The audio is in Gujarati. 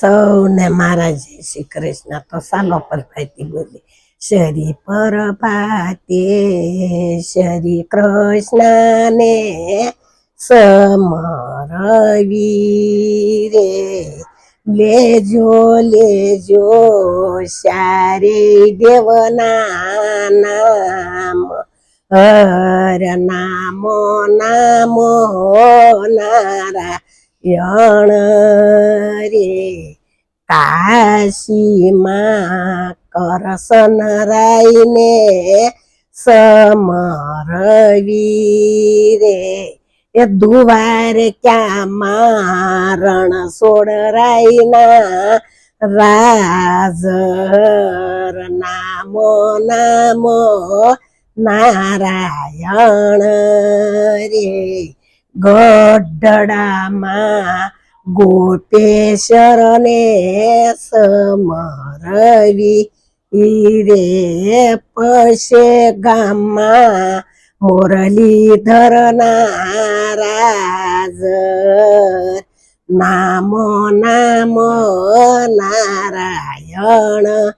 સૌને મારા જય શ્રી કૃષ્ણ. તો સાલો પર ભાઈતી બોલી, શરી પર ભાતે શ્રી કૃષ્ણ ને સમરવી રે. લેજો લેજો સારે દેવના હર નામો નામો નારાયણ રે કાશીમાં કરસન રાઈને સમરવી રે એ દુવાર ક્યાં મારણ સોડરાઈના રાજર નામો નામો નારાયણ રે. ગઢડામાં ગોપેશ્વર ને સમરવી રે પશે ગામમાં મુરલીધર નારાજ નામો નામ નારાયણ